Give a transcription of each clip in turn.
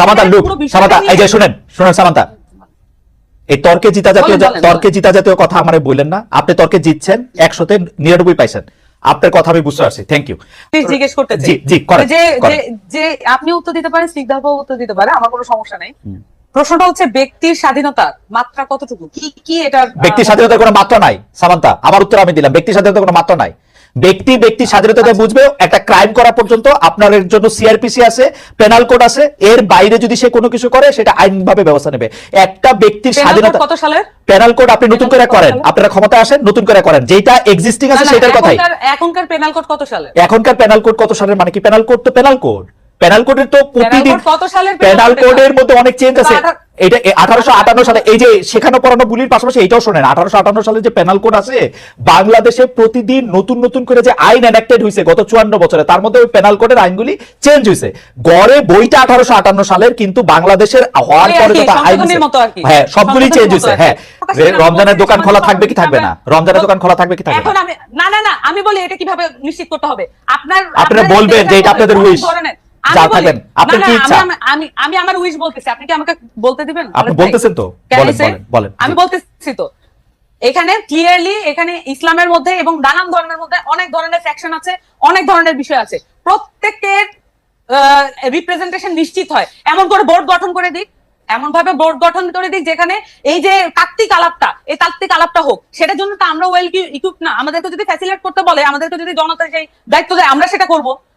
Samanta look Samanta এই যে শুনেন শুনেন সামান্তা। এই তর্কে জিতা জাতীয় তর্কে জিতা জাতীয় কথা আমার বললেন না। আপনি তর্কে জিতছেন একশোতে নিরানব্বই পাইছেন। আপনার কথা আমি বুঝতে পারছি থ্যাংক ইউ জিজ্ঞেস করতে জি জি যে যে আপনি উত্তর দিতে পারেন উত্তর দিতে পারে আমার কোনো সমস্যা নেই। প্রশ্নটা হচ্ছে ব্যক্তির স্বাধীনতার মাত্রা কতটুকু? কি কি এটা ব্যক্তি স্বাধীনতার কোনো মাত্রা নাই সামান্তা। আমার উত্তর আমি দিলাম ব্যক্তি স্বাধীনতার কোনো মাত্রা নাই। ব্যক্তি ব্যক্তি স্বাধীনতাকে বুঝবে একটা ক্রাইম করা পর্যন্ত আপনার জন্য সিআরপিসি আছে পেনাল কোড আছে এর বাইরে যদি সে কোনো কিছু করে সেটা আইনভাবে ব্যবস্থা নেবে। একটা ব্যক্তির স্বাধীনতা কত সালে? পেনাল কোড আপনি নতুন করে করেন? আপনারা ক্ষমতা আসেন নতুন করে করেন। যেটা এক্সিস্টিং আছে সেটার কথাই। এখনকার- এখনকার পেনাল কোড কত সালে? এখনকার পেনাল কোড কত সালের? মানে কি পেনাল কোড তো পেনাল কোড পেনাল কোডের তো প্রতিদিন code কোডের মধ্যে অনেক চেঞ্জ আছে। এটা আঠারোশো আটান্ন সালে এই যে শেখানো পড়ানো বুলির পাশাপাশি এটাও শোনেন আঠারোশো আটান্ন সালে যে পেনাল কোড আছে বাংলাদেশে প্রতিদিন নতুন নতুন করে যে আইন এনাক্টেড হয়েছে গত চুয়ান্ন বছরে তার মধ্যে ওই পেনাল কোডের আইনগুলি চেঞ্জ হয়েছে গড়ে বইটা আঠারোশো আটান্ন সালের কিন্তু বাংলাদেশের হওয়ার পরে যত আইন। হ্যাঁ সবগুলি চেঞ্জ হয়েছে হ্যাঁ। রমজানের দোকান খোলা থাকবে কি থাকবে না? রমজানের দোকান খোলা থাকবে কি থাকবে না? না না আমি বলি এটা কীভাবে নিশ্চিত করতে হবে? আপনার আপনারা বলবেন যে এটা আপনাদের আমি যা থাকবেন, আপনার কি ইচ্ছা? আমি- আমি আমি আমার উইশ বলতেছি আপনি কি আমাকে বলতে দিবেন আপনি বলতেছেন তো? বলেন, বলেন। আমি। বলতেছি তো এখানে ক্লিয়ারলি এখানে ইসলামের মধ্যে এবং নানান ধর্মের মধ্যে অনেক ধরনের ফ্যাকশন আছে অনেক ধরনের বিষয় আছে প্রত্যেকের রিপ্রেজেন্টেশন নিশ্চিত হয় এমন করে বোর্ড গঠন করে দিক এমন ভাবে বোর্ড গঠন করে দিক যেখানে এই যে তাত্ত্বিক আলাপটা এই তাত্ত্বিক আলাপটা হোক সেটার জন্য তো আমরা ওয়েল ইকুইপ না আমাদেরকে যদি ফ্যাসিলেট করতে বলে আমাদেরকে যদি জনতা সেই দায়িত্ব দেয় আমরা সেটা করব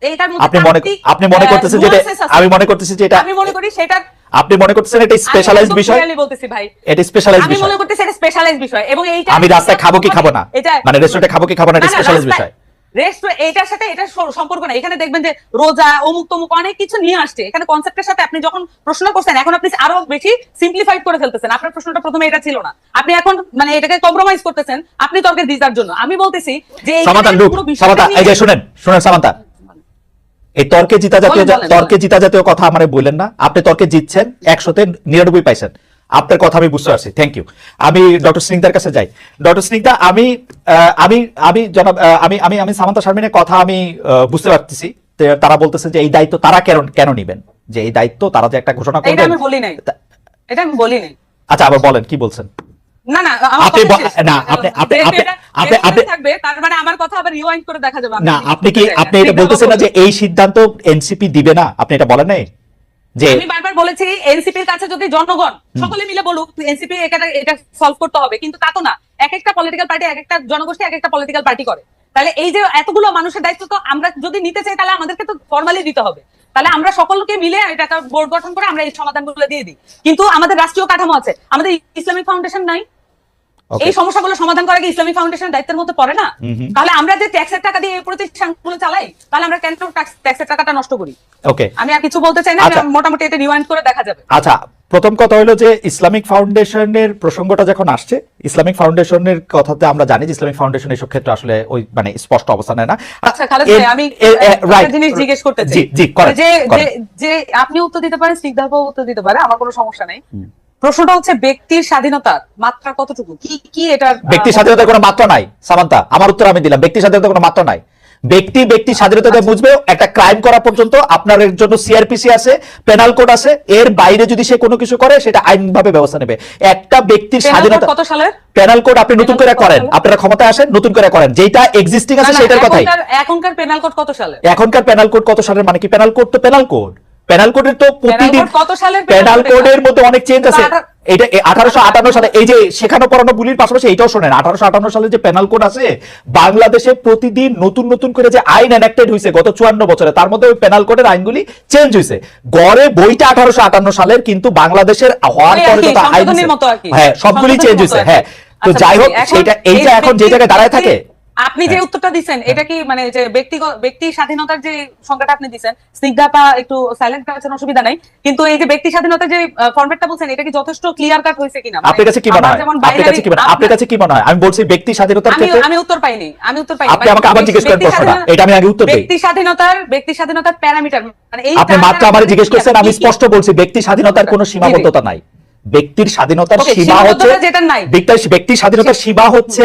এইটার মধ্যে আপনি মনে আপনি মনে করতেছেন যে এটা- nuances আছে। আমি মনে করতেছি যে এটা আমি মনে করি সেটা আপনি মনে করতেছেন এটা স্পেশালাইজ বিষয়? clearly বলতেছি ভাই। এটা স্পেশালাইজ আমি মনে করতেছি এটা স্পেশালাইজ বিষয় এবং এইটা আমি রাস্তায় খাব কি খাব না? মানে রেস্টুরেন্টে খাব কি খাব না এটা না, না, স্পেশালাইজ রাস্তায়- বিষয়। রেস্টুরেন্ট এইটার সাথে এটা সম্পর্ক না এখানে দেখবেন যে রোজা অমুক তমুক অনেক কিছু নিয়ে আসছে। এখানে কনসেপ্টের সাথে আপনি যখন প্রশ্ন করছেন এখন আপনি আরও বেশি সিম্পলিফাইড করে ফেলতেছেন। আপনার প্রশ্নটা প্রথমে এটা ছিল না। আপনি এখন মানে এটাকে কম্প্রোমাইজ করতেছেন। আপনি তর্কের দিদার জন্য। আমি বলতেছি যে এই শুনেন শুনেন সামান্তা। এই তর্কে জিতা জাতীয় তর্কে জিতা জাতীয় কথা আমার বললেন না। আপনি তর্কে জিতছেন একশোতে নিরানব্বই পাইছেন। আপনার কথা আমি বুঝতে পারছি। থ্যাংক ইউ আমি ডক্টর স্নিগ্ধার কাছে যাই। ডক্টর স্নিগ্ধা আমি আমি আমি জনাব আমি আমি আমি সামান্তা শারমিনের কথা আমি বুঝতে পারতেছি। তারা বলতেছে যে এই দায়িত্ব তারা কেন কেন নিবেন? যে এই দায়িত্ব তারা যে একটা ঘোষণা এটা করবেন? আমি বলি নাই। এটা আমি বলি নাই। আচ্ছা আবার বলেন কি বলছেন? না না আপনি কথা ব- শেষ। না, আপনি- আপনি- আপনি- আপনি- থাকবে তার মানে আমার কথা আবার রিওয়াইন্ড করে দেখা যাবে না আপনি কি আপনি এটা বলতেছেন না যে এই সিদ্ধান্ত এনসিপি দিবে না? আপনি এটা বলেন নাই? যে আমি বারবার বলেছি এনসিপির কাছে যদি জনগণ সকলে মিলে বলুক এনসিপি এটা এটা সলভ করতে হবে কিন্তু তা তো না। এক একটা পলিটিক্যাল পার্টি এক একটা জনগোষ্ঠী এক একটা পলিটিক্যাল পার্টি করে। তাহলে এই যে এতগুলো মানুষের দায়িত্ব তো আমরা যদি নিতে চাই তাহলে আমাদেরকে তো ফর্মালি দিতে হবে। তাহলে আমরা সকলকে মিলে এটা একটা বোর্ড গঠন করে আমরা এই সমাধানগুলো দিয়ে দিই। কিন্তু আমাদের রাষ্ট্রীয় কাঠামো আছে। আমাদের ইসলামিক ফাউন্ডেশন নাই. এই সমস্যাগুলো সমাধান করা কি ইসলামিক ফাউন্ডেশনের দায়িত্বের মধ্যে পড়ে না। তাহলে আমরা যে ট্যাক্সের টাকা দিয়ে এই প্রতিষ্ঠানগুলো চালাই তাহলে আমরা কেন ট্যাক্সের টাকাটা নষ্ট করি? ওকে আমি আর কিছু বলতে চাই না আচ্ছা। মোটামুটি এটা রিওয়াইন্ড করে দেখা যাবে। আচ্ছা প্রথম কথা হলো যে ইসলামিক ফাউন্ডেশনের প্রসঙ্গটা যখন আসছে ইসলামিক ফাউন্ডেশনের কথাতে আমরা জানি যে ইসলামিক ফাউন্ডেশন এইসব ক্ষেত্রে আসলে ওই মানে স্পষ্ট অবস্থান নেয় না। আচ্ছা খালেদ ভাই আমি একটা জিনিস জিজ্ঞেস করতে চাই। জি জি যে যে আপনি উত্তর দিতে পারেন স্নিগ্ধাপ উত্তর দিতে পারে আমার কোনো সমস্যা নেই। প্রশ্নটা হচ্ছে ব্যক্তির স্বাধীনতার মাত্রা কতটুকু? কি কি এটা ব্যক্তি স্বাধীনতার কোনো মাত্রা নাই সামান্তা। আমার উত্তর আমি দিলাম। ব্যক্তি স্বাধীনতার কোনো মাত্রা নাই। ব্যক্তি ব্যক্তি স্বাধীনতাতে বুঝবে একটা ক্রাইম করা পর্যন্ত আপনার এর জন্য সিআরপিসি আছে পেনাল কোড আছে এর বাইরে যদি সে কোনো কিছু করে সেটা আইনভাবে ব্যবস্থা নেবে। একটা ব্যক্তির স্বাধীনতা কত সালের? পেনাল কোড আপনি নতুন করে করেন। আপনারা ক্ষমতা আসেন নতুন করে করেন। যেটা এক্সিস্টিং আছে সেটার কথাই। এখনকার- এখনকার পেনাল কোড কত সালে এখনকার পেনাল কোড কত সালের? মানে কি পেনাল কোড তো পেনাল কোড পেনাল কোডের তো প্রতিদিন কত সালের code? কোডের মধ্যে অনেক চেঞ্জ আছে। এটা আঠারোশো আটান্ন সালে এই যে শেখানো পড়ানো বুলির পাশাপাশি এটাও শোনেন আঠারোশো আটান্ন সালে যে পেনাল কোড আছে বাংলাদেশে প্রতিদিন নতুন নতুন করে যে আইন এনাক্টেড হয়েছে গত চুয়ান্ন বছরে তার মধ্যে ওই পেনাল কোডের আইনগুলি চেঞ্জ হয়েছে গড়ে বইটা আঠারোশো আটান্ন সালের কিন্তু বাংলাদেশের হওয়ার পরে যত আইন। হ্যাঁ সবগুলি চেঞ্জ হয়েছে হ্যাঁ তো আচ্ছা, যাই হোক সেটা এইটা এই এখন যে জায়গায় দাঁড়ায় থাকে আপনি যে হ্যাঁ। উত্তরটা দিচ্ছেন এটা কি মানে যে ব্যক্তিগত ব্যক্তি স্বাধীনতার যে সংখ্যাটা আপনি দিচ্ছেন স্নিগ্ধাতা একটু সাইলেন্ট করার অসুবিধা নাই কিন্তু এই যে ব্যক্তি স্বাধীনতার যে ফরম্যাটটা বলছেন এটা কি যথেষ্ট ক্লিয়ার কাট হয়েছে কিনা? আপনার কাছে কি মনে হয়? আপনার কাছে কি মনে হয় আপনার কাছে কি মনে হয়? আমি বলছি ব্যক্তি স্বাধীনতার ক্ষেত্রে আমি উত্তর পাইনি আমি উত্তর পাইনি। আপনি আমাকে আবার জিজ্ঞেস করেন প্রশ্নটা। এটা আমি আগে উত্তর দিই। ব্যক্তি স্বাধীনতার ব্যক্তি স্বাধীনতার প্যারামিটার মানে এই আপনি মাত্র আমার জিজ্ঞেস করছেন আমি স্পষ্ট বলছি ব্যক্তি স্বাধীনতার কোনো। সীমাবদ্ধতা নাই। ব্যক্তির স্বাধীনতার সীমা হচ্ছে সীমাবদ্ধতা যেটা নাই। ব্যক্তি- ব্যক্তি স্বাধীনতার সীমা হচ্ছে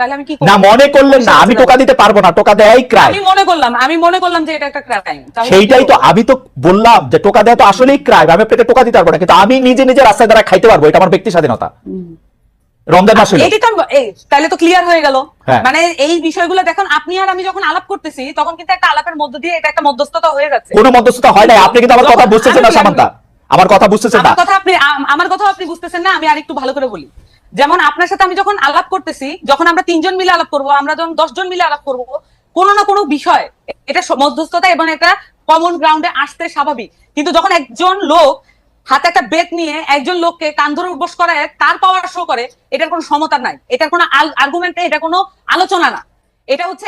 তাহলে আমি কি না মনে করলেন না আমি টোকা দিতে পারব না টোকা ক্রাইম আমি মনে করলাম আমি মনে করলাম যে এটা একটা ক্রাইম সেইটাই তো আমি তো বললাম যে টোকা তো আসলেই ক্রাইম আমি টোকা দিতে পারব না কিন্তু আমি নিজে নিজে রাস্তায় দ্বারা খাইতে পারব এটা আমার ব্যক্তি স্বাধীনতা। রমজান মাস তাহলে তো ক্লিয়ার হয়ে গেল। হ্যাঁ। মানে এই বিষয়গুলো দেখুন আপনি আর আমি যখন আলাপ করতেছি তখন কিন্তু একটা আলাপের মধ্য দিয়ে এটা একটা মধ্যস্থতা হয়ে যাচ্ছে। কোনো মধ্যস্থতা হয় নাই আপনি কিন্তু আমার কথা বুঝতেছেন না সামান্তা। আমার কথা বুঝতেছেন না। কথা আপনি আমার কথা আপনি বুঝতেছেন না আমি আরেকটু ভালো করে বলি। যেমন আপনার সাথে আমি যখন আলাপ করতেছি, যখন আমরা তিনজন মিলে আলাপ করব, আমরা যখন দশজন মিলে আলাপ করব, কোনো না কোনো বিষয়, এটা মধ্যস্থতা এবং একটা কমন গ্রাউন্ডে আসতে স্বাভাবিক। কিন্তু যখন একজন লোক হাতে একটা বেগ নিয়ে একজন লোককে কান ধরে উঠবস করায়, তার পাওয়ার শো করে, এটার কোনো সমতা নাই। এটার কোনো আর্গুমেন্ট এটা কোনো আলোচনা না। এটা হচ্ছে